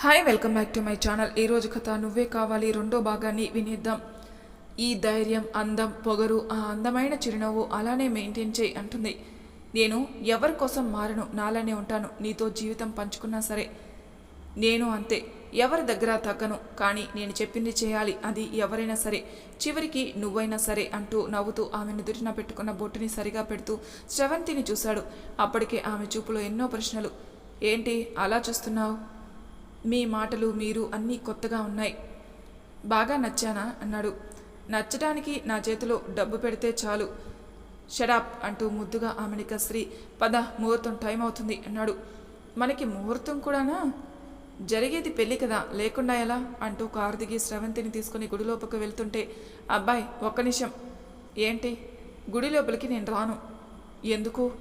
Hi welcome back to my channel. ఈరోజు కథ నువ్వే కావాలి రెండో భాగాన్ని వినిద్దాం. ఈ ధైర్యం అందం పొగరు ఆ అందమైన చిరునవ్వు అలానే మెయింటైన్ చేయి అంటుంది. నేను ఎవరి కోసం మారను నాలానే ఉంటాను నీతో జీవితం పంచుకున్నా సరే. నేను అంతే ఎవరి దగ్గర తగ్గను కానీ నేను చెప్పింది చేయాలి అది ఎవరైనా సరే. చివరికి నువ్వైనా సరే అంటూ నవ్వుతూ ఆమె నుదుటిన పెట్టుకున్న బొట్టుని సరిగా పెడుతూ శ్రవంతిని చూశాడు. అప్పటికే ఆమె చూపులో ఎన్నో ప్రశ్నలు. ఏంటి అలా చూస్తున్నావు? మీ మాటలు మీరు అన్నీ కొత్తగా ఉన్నాయి. బాగా నచ్చానా? అన్నాడు. నచ్చడానికి నా చేతిలో డబ్బు పెడితే చాలు. షడాప్ అంటూ ముద్దుగా ఆమెని కసిరి. పద ముహూర్తం టైం అవుతుంది అన్నాడు. మనకి ముహూర్తం కూడానా? జరిగేది పెళ్ళి కదా లేకుండా ఎలా? అంటూ కారు దిగి స్రవంతిని తీసుకుని గుడి లోపలికి వెళ్తుంటే అబ్బాయి ఒక్క నిమిషం. ఏంటి? గుడి లోపలికి నేను రాను. ఎందుకు?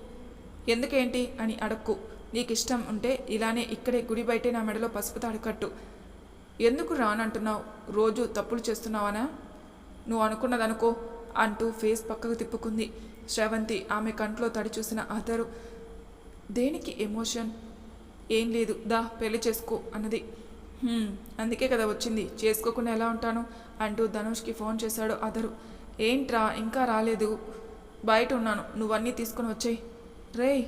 ఎందుకేంటి? అని అడక్కు. నీకు ఇష్టం ఉంటే ఇలానే ఇక్కడే గుడి బయటే నా మెడలో పసుపు తాడు కట్టు. ఎందుకు రానంటున్నావు? రోజు తప్పులు చేస్తున్నావనా? నువ్వు అనుకున్నదనుకో అంటూ ఫేస్ పక్కకు తిప్పుకుంది. శ్రవంతి ఆమె కంట్లో తడి చూసిన అదరు దేనికి ఎమోషన్? ఏం లేదు దా పెళ్ళి చేసుకో అన్నది. అందుకే కదా వచ్చింది. చేసుకోకుండా ఎలా ఉంటాను? అంటూ ధనుష్కి ఫోన్ చేశాడు అదరు ఏంట్రా ఇంకా రాలేదు. బయట ఉన్నాను. నువ్వన్నీ తీసుకొని వచ్చేయి. రేయ్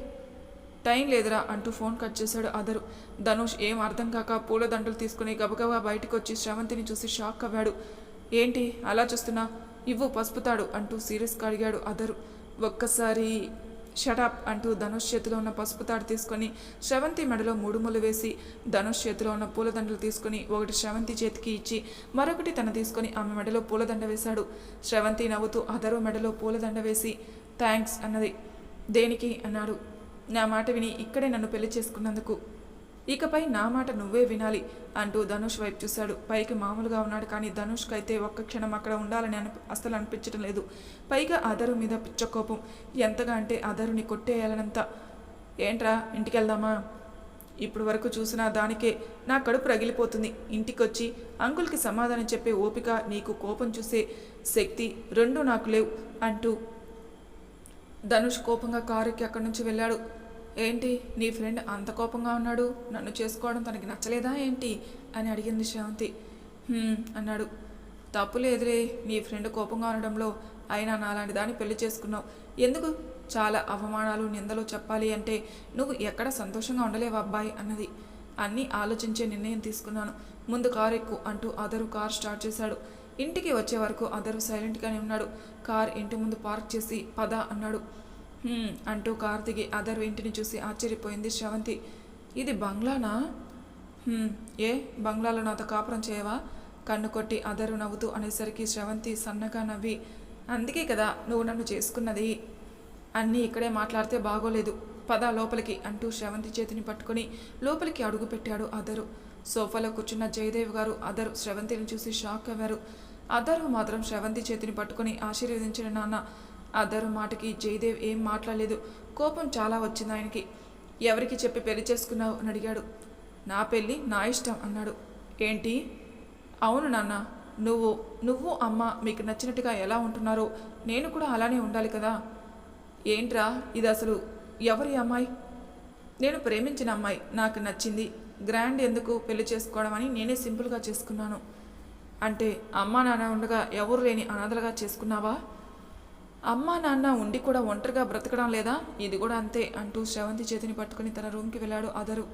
టైం లేదురా అంటూ ఫోన్ కట్ చేశాడు అదరు ధనుష్ ఏం అర్థం కాక పూలదండలు తీసుకుని గబగబా బయటకు వచ్చి శ్రవంతిని చూసి షాక్ అవ్వాడు. ఏంటి? అలా చూస్తున్నా? ఇవ్వు పసుపుతాడు అంటూ సీరియస్గా అడిగాడు అదరు ఒక్కసారి షటాప్ అంటూ ధనుష్ చేతిలో ఉన్న పసుపు తాడు తీసుకొని శ్రవంతి మెడలో మూడు వేసి ధనుష్ చేతిలో ఉన్న పూలదండలు తీసుకొని ఒకటి శ్రవంతి చేతికి ఇచ్చి మరొకటి తన తీసుకొని ఆమె మెడలో పూలదండ వేశాడు. శ్రవంతి నవ్వుతూ అదరు మెడలో పూలదండ వేసి థ్యాంక్స్ అన్నది. దేనికి? అన్నాడు. నా మాట విని ఇక్కడే నన్ను పెళ్ళి చేసుకున్నందుకు. ఇకపై నా మాట నువ్వే వినాలి అంటూ ధనుష్ వైపు చూశాడు. పైకి మామూలుగా ఉన్నాడు కానీ ధనుష్కి అయితే ఒక్క క్షణం అక్కడ ఉండాలని అని అస్సలు అనిపించడం లేదు. పైగా అదరు మీద పిచ్చ కోపం. ఎంతగా అంటే అదరుని కొట్టేయాలనంత. ఏంట్రా ఇంటికి వెళ్దామా ఇప్పుడు వరకు చూసిన దానికే నా కడుపు రగిలిపోతుంది. ఇంటికొచ్చి అంకుల్కి సమాధానం చెప్పే ఓపిక నీకు కోపం చూసే శక్తి రెండు నాకు లేవు అంటూ ధనుష్ కోపంగా కారుకి అక్కడి నుంచి వెళ్ళాడు. ఏంటి? నీ ఫ్రెండ్ అంత కోపంగా ఉన్నాడు. నన్ను చేసుకోవడం తనకి నచ్చలేదా ఏంటి? అని అడిగింది శాంతి. అన్నాడు. తప్పు లేదులే నీ ఫ్రెండ్ కోపంగా ఉండడంలో అయినా నాలాంటి దాన్ని పెళ్ళి చేసుకున్నావు. ఎందుకు? చాలా అవమానాలు నిందలు చెప్పాలి అంటే నువ్వు ఎక్కడ సంతోషంగా ఉండలేవు అబ్బాయి అన్నది. అన్నీ ఆలోచించే నిర్ణయం తీసుకున్నాను. ముందు కారు ఎక్కు అంటూ అదరు కార్ స్టార్ట్ చేశాడు. ఇంటికి వచ్చే వరకు అదరు సైలెంట్గానే ఉన్నాడు. కార్ ఇంటి ముందు పార్క్ చేసి పద అన్నాడు. అంటూ కార్తికి దిగి ఇంటిని చూసి ఆశ్చర్యపోయింది శ్రవంతి. ఇది బంగ్లానా? ఏ బంగ్లాలో నాతో కాపురం చేయవా? కన్ను కొట్టి అదరు నవ్వుతూ అనేసరికి శ్రవంతి సన్నగా నవ్వి అందుకే కదా నువ్వు నన్ను చేసుకున్నది. అన్నీ ఇక్కడే మాట్లాడితే బాగోలేదు. పద లోపలికి అంటూ శ్రవంతి చేతిని పట్టుకొని లోపలికి అడుగుపెట్టాడు అదరు. సోఫాలో కూర్చున్న జయదేవ్ గారు అదరు శ్రవంతిని చూసి షాక్ అయ్యారు అదరు మాత్రం శ్రవంతి చేతిని పట్టుకొని ఆశీర్వదించిన నాన్న అద్దరు మాటకి జయదేవ్ ఏం మాట్లాడలేదు. కోపం చాలా వచ్చింది ఆయనకి. ఎవరికి చెప్పి పెళ్ళి చేసుకున్నావు? అని అడిగాడు. నా పెళ్ళి నా ఇష్టం అన్నాడు. ఏంటి? అవును నాన్న నువ్వు నువ్వు అమ్మ మీకు నచ్చినట్టుగా ఎలా ఉంటున్నారో నేను కూడా అలానే ఉండాలి కదా. ఏంట్రా ఇది అసలు? ఎవరి అమ్మాయి? నేను ప్రేమించిన అమ్మాయి. నాకు నచ్చింది. గ్రాండ్ ఎందుకు పెళ్ళి చేసుకోవడం అని నేనే సింపుల్గా చేసుకున్నాను. అంటే అమ్మా నాన్న ఉండగా ఎవరు లేని అనాథలుగా చేసుకున్నావా? అమ్మా నాన్న ఉండి కూడా ఒంటరిగా బ్రతకడం లేదా? ఇది కూడా అంతే అంటూ శ్రవంతి చేతిని పట్టుకుని తన రూమ్కి వెళ్ళాడు అదరు.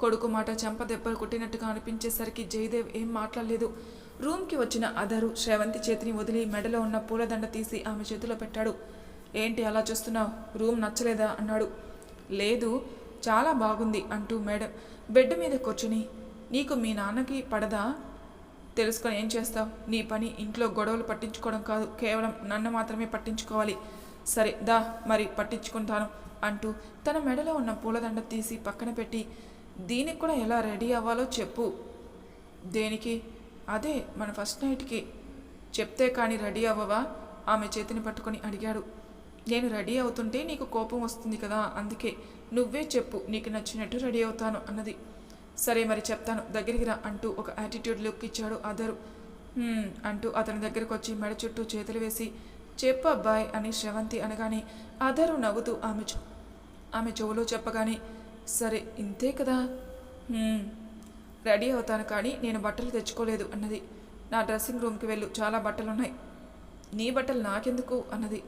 కొడుకు మాట చెంప దెబ్బలు కొట్టినట్టుగా అనిపించేసరికి జయదేవ్ ఏం మాట్లాడలేదు. రూమ్కి వచ్చిన అదరు శ్రవంతి చేతిని వదిలి మెడలో ఉన్న పూలదండ తీసి ఆమె చేతిలో పెట్టాడు. ఏంటి అలా చూస్తున్నావు? రూమ్ నచ్చలేదా? అన్నాడు. లేదు చాలా బాగుంది అంటూ మేడం బెడ్ మీద కూర్చుని నీకు మీ నాన్నకి పడదా? తెలుసుకొని ఏం చేస్తావు? నీ పని ఇంట్లో గొడవలు పట్టించుకోవడం కాదు. కేవలం నన్ను మాత్రమే పట్టించుకోవాలి. సరే దా మరి పట్టించుకుంటాను అంటూ తన మెడలో ఉన్న పూలదండ తీసి పక్కన పెట్టి దీనికి కూడా ఎలా రెడీ అవ్వాలో చెప్పు. దేనికి? అదే మన ఫస్ట్ నైట్కి. చెప్తే కానీ రెడీ అవ్వవా? ఆమె చేతిని పట్టుకొని అడిగాడు. నేను రెడీ అవుతుంటే నీకు కోపం వస్తుంది కదా అందుకే నువ్వే చెప్పు నీకు నచ్చినట్టు రెడీ అవుతాను అన్నది. సరే మరి చెప్తాను. దగ్గరికి రా అంటూ ఒక యాటిట్యూడ్ లుక్ ఇచ్చాడు అదరు అంటూ అతని దగ్గరకు వచ్చి మెడ చుట్టూ చేతులు వేసి చెప్పు అబ్బాయ్ అని శ్రవంతి అనగానే అదరు నవ్వుతూ ఆమె చె- ఆమె చెవులో చెప్పగానే సరే ఇంతే కదా? రెడీ అవుతాను కానీ నేను బట్టలు తెచ్చుకోలేదు అన్నది. నా డ్రెస్సింగ్ రూమ్కి వెళ్ళు చాలా బట్టలు ఉన్నాయి నీ బట్టలు నాకెందుకు? అన్నది.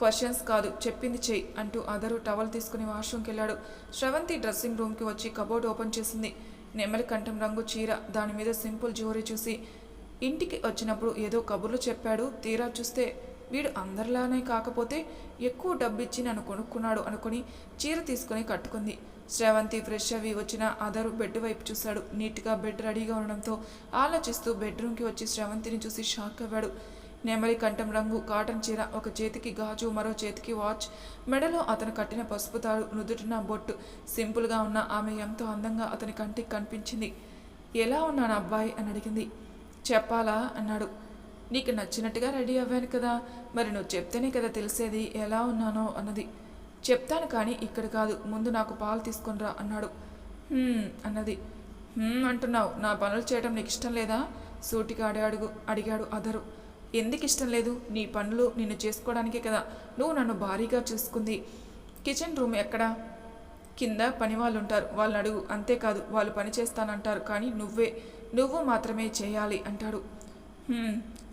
క్వశ్చన్స్ కాదు చెప్పింది చెయ్యి అంటూ అదరు టవల్ తీసుకుని వాష్రూమ్కి వెళ్ళాడు శ్రవంతి డ్రెస్సింగ్ రూమ్కి వచ్చి కబోర్డ్ ఓపెన్ చేసింది. నెమలి కంఠం రంగు చీర దాని మీద సింపుల్ జ్యువెలరీ చూసి ఇంటికి వచ్చినప్పుడు ఏదో కబుర్లు చెప్పాడు. తీరా చూస్తే వీడు అందరిలానే కాకపోతే ఎక్కువ డబ్బు ఇచ్చి నన్ను కొనుక్కున్నాడు అనుకుని చీర తీసుకుని కట్టుకుంది. శ్రవంతి ఫ్రెష్ అవి వచ్చిన అదరు బెడ్ వైపు చూశాడు. నీట్గా బెడ్ రెడీగా ఉండడంతో ఆలోచిస్తూ బెడ్రూమ్కి వచ్చి శ్రవంతిని చూసి షాక్ అవ్వాడు. నెమలి కంఠం రంగు కాటన్ చీర ఒక చేతికి గాజు మరో చేతికి వాచ్. మెడలో అతను కట్టిన పసుపు తాడు నుదుటిన బొట్టు. సింపుల్గా ఉన్న ఆమె ఎంతో అందంగా అతని కంటికి కనిపించింది. ఎలా ఉన్నాను అబ్బాయి? అని అడిగింది. చెప్పాలా? అన్నాడు. నీకు నచ్చినట్టుగా రెడీ అవ్వాను కదా. మరి నువ్వు చెప్తేనే కదా తెలిసేది ఎలా ఉన్నానో అన్నది. చెప్తాను కానీ ఇక్కడ కాదు. ముందు నాకు పాలు తీసుకొనిరా అన్నాడు. అన్నది. అంటున్నావు. నా పనులు చేయడం నీకు ఇష్టం లేదా? సూటిగా అడిగాడు అడిగాడు అదరు. ఎందుకు ఇష్టం లేదు? నీ పనులు నిన్ను చేసుకోవడానికే కదా. నువ్వు నన్ను భారీగా చూసుకుంది. కిచెన్ రూమ్ ఎక్కడ? కింద పని వాళ్ళు ఉంటారు వాళ్ళని అడుగు. అంతేకాదు వాళ్ళు పని చేస్తానంటారు. కానీ నువ్వే. నువ్వు మాత్రమే చేయాలి అంటాడు.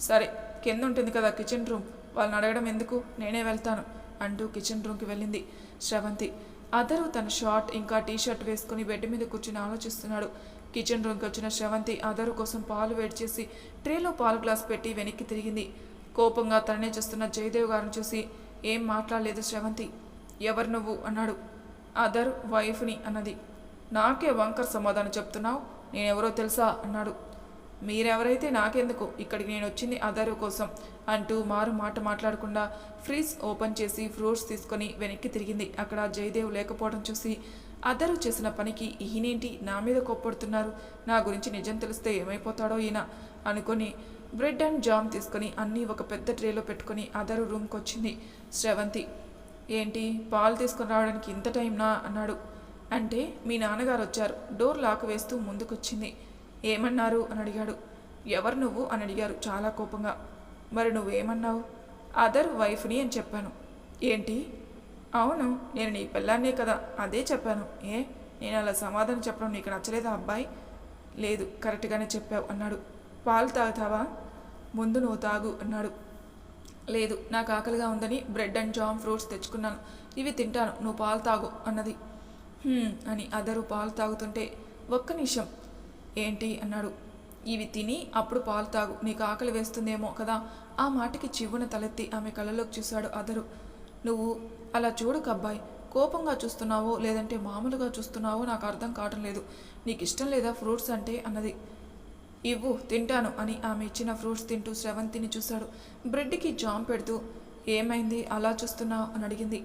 సరే. కింద ఉంటుంది కదా కిచెన్ రూమ్. వాళ్ళని అడగడం ఎందుకు? నేనే వెళ్తాను అంటూ కిచెన్ రూమ్కి వెళ్ళింది శ్రవంతి. అదరు తన షార్ట్ ఇంకా టీ షర్ట్ వేసుకుని బెడ్ మీద కూర్చుని ఆలోచిస్తున్నాడు. కిచెన్ రూమ్కి వచ్చిన శ్రవంతి అదరు కోసం పాలు వేడి చేసి ట్రేలో పాలు గ్లాస్ పెట్టి వెనక్కి తిరిగింది. కోపంగా తననే చూస్తున్న జయదేవ్ గారిని చూసి ఏం మాట్లాడలేదు శ్రవంతి? ఎవరు నువ్వు? అన్నాడు. అదర్ వైఫ్ని అన్నది. నాకే వంకర్ సమాధానం చెప్తున్నావు. నేనెవరో తెలుసా? అన్నాడు. మీరెవరైతే నాకెందుకు? ఇక్కడికి నేను వచ్చింది అదరు కోసం అంటూ మారు మాట మాట్లాడకుండా ఫ్రిడ్జ్ ఓపెన్ చేసి ఫ్రూట్స్ తీసుకొని వెనక్కి తిరిగింది. అక్కడ జయదేవ్ లేకపోవడం చూసి అదరు చేసిన పనికి ఈయనేంటి నా మీద కోప్పడుతున్నారు? నా గురించి నిజం తెలిస్తే ఏమైపోతాడో ఈయన? అనుకొని బ్రెడ్ అండ్ జామ్ తీసుకొని అన్నీ ఒక పెద్ద ట్రేలో పెట్టుకొని అదరు రూమ్కి వచ్చింది శ్రవంతి ఏంటి? పాలు తీసుకొని రావడానికి ఇంత టైంనా? అన్నాడు. అంటే మీ నాన్నగారు వచ్చారు డోర్ లాక్ వేస్తూ ముందుకొచ్చింది. ఏమన్నారు? అని అడిగాడు. ఎవరు నువ్వు? అని అడిగారు చాలా కోపంగా. మరి నువ్వేమన్నావు? అదర్ వైఫ్ని అని చెప్పాను. ఏంటి? అవును నేను నీ పిల్లాన్నే కదా అదే చెప్పాను. ఏ నేను అలా సమాధానం చెప్పడం నీకు నచ్చలేదా అబ్బాయి? లేదు కరెక్ట్గానే చెప్పావు అన్నాడు. పాలు తాగుతావా? ముందు నువ్వు తాగు అన్నాడు. లేదు నాకు ఆకలిగా ఉందని బ్రెడ్ అండ్ జామ్ ఫ్రూట్స్ తెచ్చుకున్నాను. ఇవి తింటాను నువ్వు పాలు తాగు అన్నది. అని అదరు పాలు తాగుతుంటే ఒక్క నిమిషం. ఏంటి? అన్నాడు. ఇవి తిని అప్పుడు పాలు తాగు నీకు ఆకలి వేస్తుందేమో కదా ఆ మాటకి చివ్వున తలెత్తి ఆమె కళ్ళలోకి చూశాడు అదరు. నువ్వు అలా చూడకు అబ్బాయి. కోపంగా చూస్తున్నావో లేదంటే మామూలుగా చూస్తున్నావో నాకు అర్థం కావటం లేదు. నీకు ఇష్టం లేదా ఫ్రూట్స్ అంటే అన్నది. ఇవ్వు తింటాను అని ఆమె ఇచ్చిన ఫ్రూట్స్ తింటూ శ్రవంతిని చూశాడు. బ్రెడ్కి జామ్ పెడుతూ ఏమైంది? అలా చూస్తున్నావు? అని అడిగింది.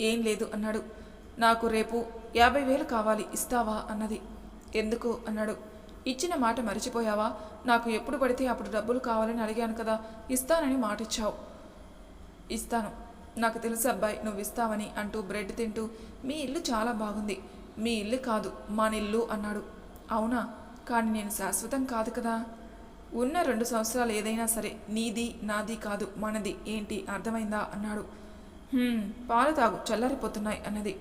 ఏం లేదు అన్నాడు. నాకు రేపు యాభై వేలు కావాలి ఇస్తావా? అన్నది. ఎందుకు? అన్నాడు. ఇచ్చిన మాట మర్చిపోయావా? నాకు ఎప్పుడు పడితే అప్పుడు డబ్బులు కావాలని అడిగాను కదా ఇస్తానని మాట ఇచ్చావు ఇస్తాను. నాకు తెలుసు అబ్బాయి నువ్వు ఇస్తావని అంటూ బ్రెడ్ తింటూ మీ ఇల్లు చాలా బాగుంది. మీ ఇల్లు కాదు మా నిల్లు అన్నాడు. అవునా? కానీ నేను శాశ్వతం కాదు కదా? ఉన్న రెండు సంవత్సరాలు ఏదైనా సరే నీది నాది కాదు మనది. ఏంటి? అర్థమైందా? అన్నాడు. పాలు తాగు చల్లారిపోతున్నాయి అన్నది.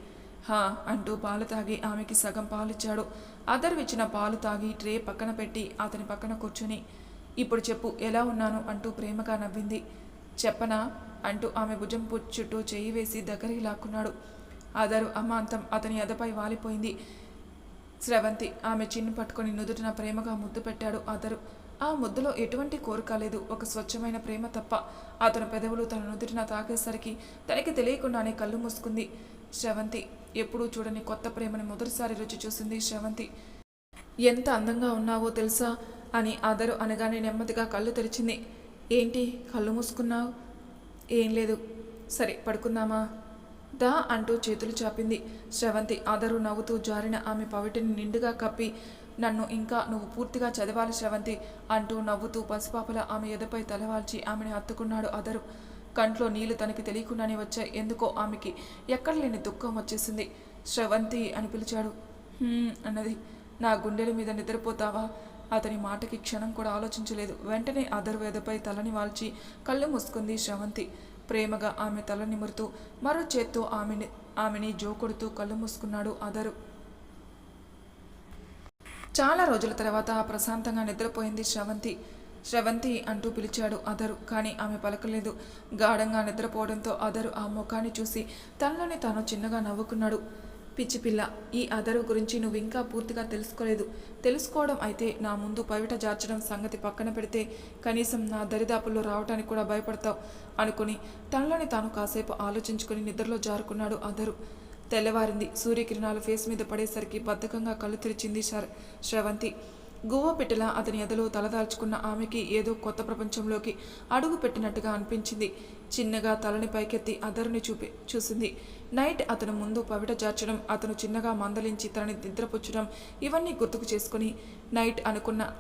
హా అంటూ పాలు తాగి ఆమెకి సగం పాలిచ్చాడు. అదర్ ఇచ్చిన పాలు తాగి ట్రే పక్కన పెట్టి అతని పక్కన కూర్చుని ఇప్పుడు చెప్పు ఎలా ఉన్నాను? అంటూ ప్రేమగా నవ్వింది. చెప్పనా? అంటూ ఆమె భుజం పుచ్చుటూ చుట్టూ చేయి వేసి దగ్గరికి లాక్కున్నాడు. ఆధారు అమాంతం అతని ఎదపై వాలిపోయింది. స్రవంతి ఆమె చిన్ను పట్టుకొని నుదుటిన ప్రేమగా ముద్దు పెట్టాడు అదరు ఆ ముద్దులో ఎటువంటి కోరిక లేదు. ఒక స్వచ్ఛమైన ప్రేమ తప్ప అతని పెదవులు తన నుదుటిన తాకేసరికి తనకి తెలియకుండానే కళ్ళు మూసుకుంది. శ్రవంతి ఎప్పుడూ చూడని కొత్త ప్రేమని మొదటిసారి రుచి చూసింది శ్రవంతి ఎంత అందంగా ఉన్నావో తెలుసా? అని ఆదరు అనగానే నెమ్మదిగా కళ్ళు తెరిచింది. ఏంటి? కళ్ళు మూసుకున్నావు? ఏం లేదు. సరే పడుకుందామా? దా అంటూ చేతులు చాపింది. శ్రవంతి అదరు నవ్వుతూ జారిన ఆమె పవిటిని నిండుగా కప్పి నన్ను ఇంకా నువ్వు పూర్తిగా చదవాలి శ్రవంతి అంటూ నవ్వుతూ పసిపాపల ఆమె ఎదపై తలవాల్చి ఆమెను హత్తుకున్నాడు అదరు కంట్లో నీళ్ళు తనకి తెలియకుండానే వచ్చాయి. ఎందుకో ఆమెకి ఎక్కడ లేని దుఃఖం వచ్చేసింది. శ్రవంతి అని పిలిచాడు. అన్నది. నా గుండెల మీద నిద్రపోతావా? అతని మాటకి క్షణం కూడా ఆలోచించలేదు. వెంటనే అదరు తలని వాల్చి కళ్ళు మూసుకుంది శ్రవంతి. ప్రేమగా ఆమె తల నిమురుతూ మరో చేత్తో ఆమెని ఆమెని జోకొడుతూ కళ్ళు మూసుకున్నాడు అదరు చాలా రోజుల తర్వాత ప్రశాంతంగా నిద్రపోయింది శ్రవంతి. శ్రవంతి అంటూ పిలిచాడు అదరు కానీ ఆమె పలకలేదు. గాఢంగా నిద్రపోవడంతో అదరు ఆ ముఖాన్ని చూసి తనలోనే తాను చిన్నగా నవ్వుకున్నాడు. పిచ్చి పిల్ల ఈ అదరు గురించి నువ్వు ఇంకా పూర్తిగా తెలుసుకోలేదు. తెలుసుకోవడం అయితే నా ముందు పవిట జార్చడం సంగతి పక్కన పెడితే కనీసం నా దరిదాపుల్లో రావడానికి కూడా భయపడతావు అనుకుని తనలోని తాను కాసేపు ఆలోచించుకుని నిద్రలో జారుకున్నాడు అదరు. తెల్లవారింది. సూర్యకిరణాలు ఫేస్ మీద పడేసరికి బద్ధకంగా కళ్ళు తెరిచింది శర- శ్రవంతి. గువ్వపెట్టెలా అతని ఎదలో తలదాల్చుకున్న ఆమెకి ఏదో కొత్త ప్రపంచంలోకి అడుగు పెట్టినట్టుగా అనిపించింది. చిన్నగా తలని పైకెత్తి అదరుని చూపి చూసింది. నైట్ అతను ముందు పవిట జార్చడం అతను చిన్నగా మందలించి తనని నిద్రపుచ్చడం ఇవన్నీ గుర్తుకు చేసుకుని నైట్ అనుకున్న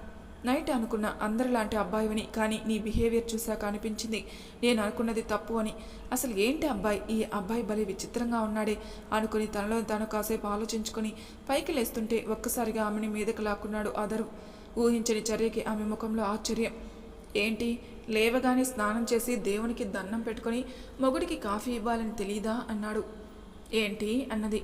నైట్ అనుకున్న అందరిలాంటి అబ్బాయివని కానీ నీ బిహేవియర్ చూశాక అనిపించింది. నేను అనుకున్నది తప్పు అని. అసలు ఏంటి అబ్బాయి? ఈ అబ్బాయి భలే విచిత్రంగా ఉన్నాడే అనుకుని తనలో తాను కాసేపు ఆలోచించుకొని పైకి లేస్తుంటే ఒక్కసారిగా ఆమెని మీదకు లాక్కున్నాడు అదరు ఊహించని చర్యకి ఆమె ముఖంలో ఆశ్చర్యం. ఏంటి? లేవగానే స్నానం చేసి దేవునికి దండం పెట్టుకొని మొగుడికి కాఫీ ఇవ్వాలని తెలీదా? అన్నాడు. ఏంటి? అన్నది.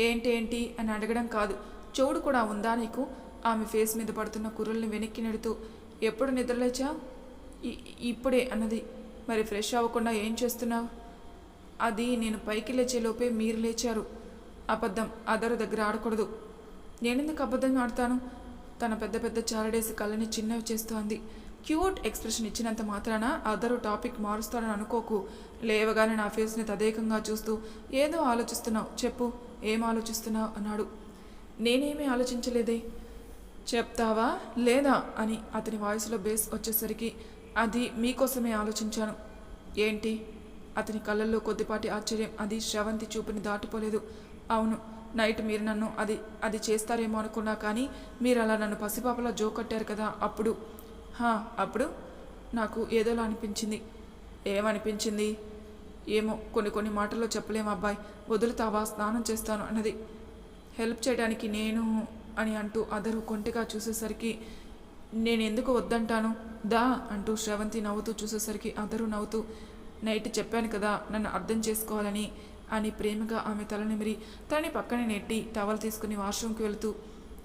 ఏంటి ఏంటి? అని అడగడం కాదు. చెవుడు కూడా ఉందా నీకు? ఆమె ఫేస్ మీద పడుతున్న కుర్రల్ని వెనక్కి నెడుతూ ఎప్పుడు నిద్రలేచా? ఇప్పుడే అన్నది. మరి ఫ్రెష్ అవ్వకుండా ఏం చేస్తున్నావు? అది నేను పైకి లేచేలోపే మీరు లేచారు. అబద్ధం అదరు దగ్గర ఆడకూడదు. నేనెందుకు అబద్ధం ఆడతాను? తన పెద్ద పెద్ద చారడేసి కళ్ళని చిన్నవి చేస్తోంది. క్యూట్ ఎక్స్ప్రెషన్ ఇచ్చినంత మాత్రాన అదరు టాపిక్ మారుస్తానని అనుకోకు. లేవగానే నా ఫేస్ని తదేకంగా చూస్తూ ఏదో ఆలోచిస్తున్నావు చెప్పు ఏం ఆలోచిస్తున్నావు? అన్నాడు. నేనేమీ ఆలోచించలేదే. చెప్తావా? లేదా? అని అతని వాయిస్లో బేస్ వచ్చేసరికి అది మీకోసమే ఆలోచించాను. ఏంటి? అతని కళ్ళల్లో కొద్దిపాటి ఆశ్చర్యం. అది శ్రవంతి చూపుని దాటిపోలేదు అవును నైట్ మీరు నన్ను అది అది చేస్తారేమో అనుకున్నా కానీ మీరు అలా నన్ను పసిపాపలా జోకట్టారు కదా అప్పుడు. హా అప్పుడు? నాకు ఏదోలా అనిపించింది. ఏమనిపించింది? ఏమో కొన్ని కొన్ని మాటల్లో చెప్పలేము అబ్బాయి. వదులుతావా? స్నానం చేస్తాను అన్నది. హెల్ప్ చేయడానికి నేను అని అంటూ అదరు కొంటెగా చూసేసరికి నేను ఎందుకు వద్దంటాను? దా అంటూ శ్రవంతి నవ్వుతూ చూసేసరికి అదరు నవ్వుతూ నైట్ చెప్పాను కదా నన్ను అర్థం చేసుకోవాలని అని ప్రేమగా ఆమె తలనిమిరి తనని పక్కన నెట్టి టవల్ తీసుకుని వాష్రూమ్కి వెళుతూ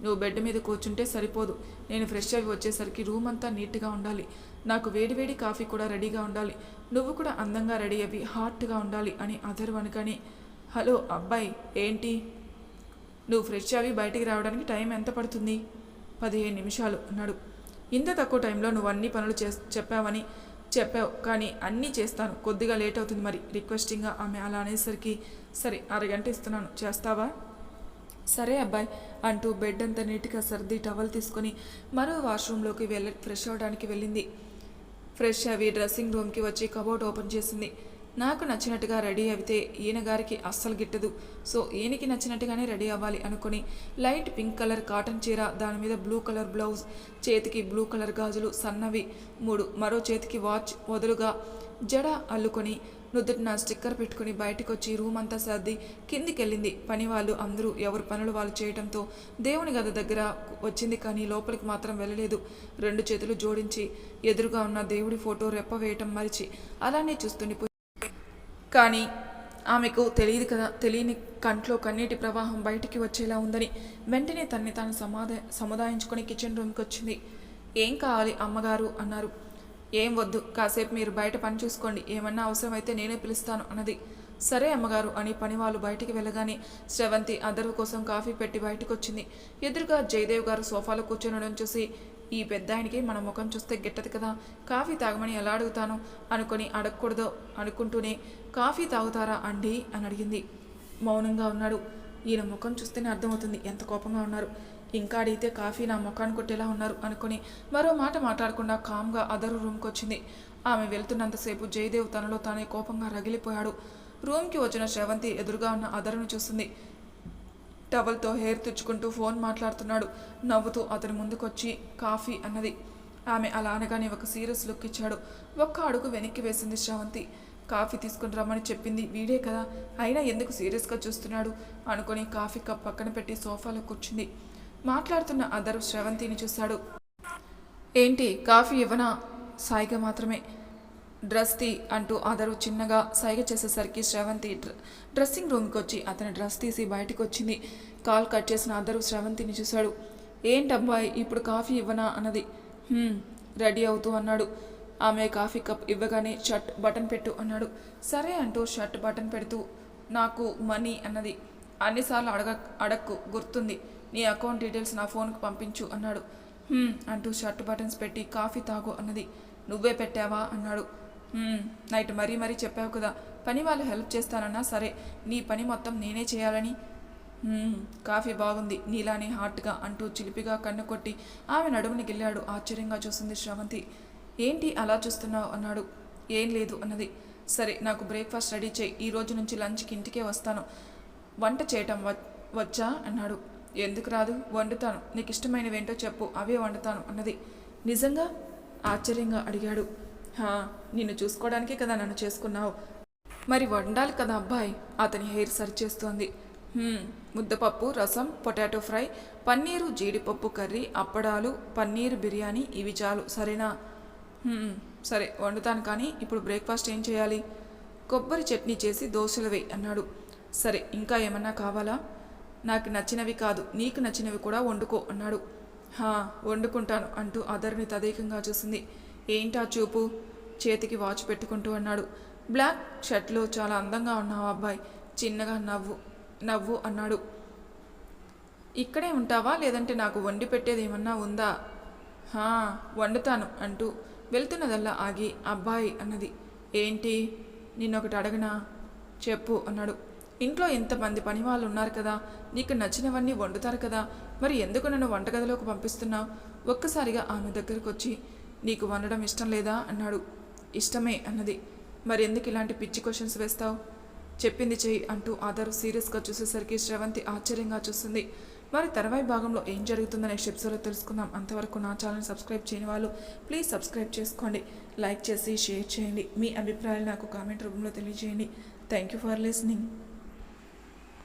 నువ్వు బెడ్ మీద కూర్చుంటే సరిపోదు. నేను ఫ్రెష్ అవి వచ్చేసరికి రూమ్ అంతా నీట్గా ఉండాలి. నాకు వేడివేడి కాఫీ కూడా రెడీగా ఉండాలి. నువ్వు కూడా అందంగా రెడీ అవి హాట్గా ఉండాలి అని అదరు అనుకని హలో అబ్బాయి ఏంటి? నువ్వు ఫ్రెష్ అవి బయటికి రావడానికి టైం ఎంత పడుతుంది? పదిహేను నిమిషాలు అన్నాడు. ఇంత తక్కువ టైంలో నువ్వు అన్ని పనులు చే చెప్పావని చెప్పావు. కానీ అన్నీ చేస్తాను. కొద్దిగా లేట్ అవుతుంది మరి. రిక్వెస్టింగ్గా ఆమె అలా అనేసరికి సరే అరగంట ఇస్తున్నాను. చేస్తావా? సరే అబ్బాయి అంటూ బెడ్ అంతా నీట్గా సర్ది టవల్ తీసుకొని మరో వాష్రూమ్లోకి వెళ్ళ ఫ్రెష్ అవ్వడానికి వెళ్ళింది. ఫ్రెష్ అవి డ్రెస్సింగ్ రూమ్కి వచ్చి కబోర్డ్ ఓపెన్ చేసింది. నాకు నచ్చినట్టుగా రెడీ అయితే ఈయన గారికి అస్సలు గిట్టదు. సో ఈయనకి నచ్చినట్టుగానే రెడీ అవ్వాలి అనుకుని లైట్ పింక్ కలర్ కాటన్ చీర దాని మీద బ్లూ కలర్ బ్లౌజ్ చేతికి బ్లూ కలర్ గాజులు సన్నవి మూడు. మరో చేతికి వాచ్ వదులుగా జడ అల్లుకొని నుదుటిన స్టిక్కర్ పెట్టుకుని బయటకు వచ్చి రూమ్ అంతా సర్ది కిందికెళ్ళింది. పని వాళ్ళు అందరూ ఎవరి పనులు వాళ్ళు చేయడంతో దేవుని గద దగ్గర వచ్చింది కానీ లోపలికి మాత్రం వెళ్ళలేదు. రెండు చేతులు జోడించి ఎదురుగా ఉన్న దేవుడి ఫోటో రెప్ప వేయటం మరిచి అలానే చూస్తుండిపోయి కానీ ఆమెకు తెలియదు కదా తెలియని కంట్లో కన్నీటి ప్రవాహం బయటికి వచ్చేలా ఉందని వెంటనే తన్ని తాను సమాధా సముదాయించుకొని కిచెన్ రూమ్కి వచ్చింది. ఏం కావాలి అమ్మగారు? అన్నారు. ఏం వద్దు కాసేపు మీరు బయట పని చూసుకోండి ఏమన్నా అవసరమైతే నేనే పిలుస్తాను అన్నది. సరే అమ్మగారు అని పని వాళ్ళు బయటికి వెళ్ళగానే శ్రవంతి అదరు కోసం కాఫీ పెట్టి బయటకు వచ్చింది ఎదురుగా జయదేవ్ గారు సోఫాలో కూర్చొనడం చూసి ఈ పెద్ద ఆయనకి మన ముఖం చూస్తే గిట్టదు కదా. కాఫీ తాగమని ఎలా అడుగుతాను? అనుకొని అడగకూడదో అనుకుంటూనే కాఫీ తాగుతారా అండి? అని అడిగింది. మౌనంగా ఉన్నాడు. ఈయన ముఖం చూస్తేనే అర్థమవుతుంది ఎంత కోపంగా ఉన్నారు. ఇంకా అడిగితే కాఫీ నా ముఖాన్ని కొట్టేలా ఉన్నారు అనుకుని మరో మాట మాట్లాడకుండా కామ్గా అదరు రూమ్కి వచ్చింది ఆమె వెళ్తున్నంతసేపు జయదేవ్ తనలో తానే కోపంగా రగిలిపోయాడు. రూమ్కి వచ్చిన శ్రవంతి ఎదురుగా ఉన్న అదరును చూస్తుంది. టవల్తో హెయిర్ తుడుచుకుంటూ ఫోన్ మాట్లాడుతున్నాడు. నవ్వుతూ అతని ముందుకొచ్చి కాఫీ అన్నది. ఆమె అలా అనగానే ఒక సీరియస్ లుక్ ఇచ్చాడు. ఒక్క అడుగు వెనక్కి వేసింది శ్రవంతి. కాఫీ తీసుకుని రమ్మని చెప్పింది వీడే కదా. అయినా ఎందుకు సీరియస్గా చూస్తున్నాడు? అనుకొని కాఫీ కప్ పక్కన పెట్టి సోఫాలో కూర్చుంది. మాట్లాడుతున్న అదరు శ్రవంతిని చూశాడు. ఏంటి కాఫీ ఇవ్వనా? సాయిగా మాత్రమే. డ్రెస్ తీ అంటూ అదరు చిన్నగా సైగ చేసేసరికి శ్రవంతి డ్ర- డ్రెస్సింగ్ రూమ్కి వచ్చి అతని డ్రెస్ తీసి బయటకు వచ్చింది కాల్ కట్ చేసిన ఆదరు శ్రవంతిని చూశాడు. ఏంటబ్బాయి ఇప్పుడు కాఫీ ఇవ్వనా? అన్నది. రెడీ అవుతూ అన్నాడు. ఆమె కాఫీ కప్ ఇవ్వగానే షర్ట్ బటన్ పెట్టు అన్నాడు. సరే అంటూ షర్ట్ బటన్ పెడుతూ నాకు మనీ అన్నది. అన్నిసార్లు అడగ అడక్కు గుర్తుంది. నీ అకౌంట్ డీటెయిల్స్ నా ఫోన్కు పంపించు అన్నాడు. అంటూ షర్ట్ బటన్స్ పెట్టి కాఫీ తాగు అన్నది. నువ్వే పెట్టావా? అన్నాడు. నైట్ మరీ మరీ చెప్పావు కదా. పని వాళ్ళు హెల్ప్ చేస్తానన్నా సరే నీ పని మొత్తం నేనే చేయాలని. కాఫీ బాగుంది. నీలానే హాట్గా అంటూ చిలిపిగా కన్ను కొట్టి ఆమె నడుముని గిల్లాడు. ఆశ్చర్యంగా చూసింది శ్రవంతి. ఏంటి అలా చూస్తున్నావు? అన్నాడు. ఏం లేదు అన్నది. సరే నాకు బ్రేక్ఫాస్ట్ రెడీ చేయి. ఈ రోజు నుంచి లంచ్కి ఇంటికే వస్తాను. వంట చేయటం వ- వచ్చా? అన్నాడు. ఎందుకు రాదు? వండుతాను. నీకు ఇష్టమైనవేంటో చెప్పు. అవే వండుతాను అన్నది. నిజంగా? ఆశ్చర్యంగా అడిగాడు. నిన్ను చూసుకోవడానికే కదా నన్ను చేసుకున్నావు. మరి వండాలి కదా అబ్బాయి అతని హెయిర్ సరి చేస్తోంది. ముద్దపప్పు రసం పొటాటో ఫ్రై పన్నీరు జీడిపప్పు కర్రీ అప్పడాలు పన్నీరు బిర్యానీ ఇవి చాలు సరేనా? సరే వండుతాను కానీ ఇప్పుడు బ్రేక్ఫాస్ట్ ఏం చేయాలి? కొబ్బరి చట్నీ చేసి దోశలు వేయి అన్నాడు. సరే ఇంకా ఏమన్నా కావాలా? నాకు నచ్చినవి కాదు నీకు నచ్చినవి కూడా వండుకో అన్నాడు. హా వండుకుంటాను అంటూ అదర్ని తదేకంగా చూసింది. ఏంటా చూపు? చేతికి వాచ్ పెట్టుకుంటూ అన్నాడు. బ్లాక్ షర్ట్లో చాలా అందంగా ఉన్నావు అబ్బాయి. చిన్నగా నవ్వు నవ్వు అన్నాడు. ఇక్కడే ఉంటావా? లేదంటే నాకు వండి పెట్టేది ఏమన్నా ఉందా? హా వండుతాను అంటూ వెళ్తున్నదల్లా ఆగి అబ్బాయి అన్నది. ఏంటి? నిన్నొకటి అడగనా? చెప్పు అన్నాడు. ఇంట్లో ఇంతమంది పని వాళ్ళు ఉన్నారు కదా. నీకు నచ్చినవన్నీ వండుతారు కదా. మరి ఎందుకు నన్ను వంటగదిలోకి పంపిస్తున్నావు? ఒక్కసారిగా ఆమె దగ్గరకు వచ్చి నీకు వండడం ఇష్టం లేదా? అన్నాడు. ఇష్టమే అన్నది. మరి ఎందుకు ఇలాంటి పిచ్చి క్వశ్చన్స్ వేస్తావు? చెప్పింది చెయ్యి అంటూ ఆధార్ సీరియస్గా చూసేసరికి శ్రవంతి ఆశ్చర్యంగా చూస్తుంది. మరి తర్వాయి భాగంలో ఏం జరుగుతుందనే షెప్స్లో తెలుసుకుందాం. అంతవరకు నా ఛానల్ సబ్స్క్రైబ్ చేయని వాళ్ళు ప్లీజ్ సబ్స్క్రైబ్ చేసుకోండి. లైక్ చేసి షేర్ చేయండి. మీ అభిప్రాయాలు నాకు కామెంట్ రూపంలో తెలియజేయండి. Thank you for listening.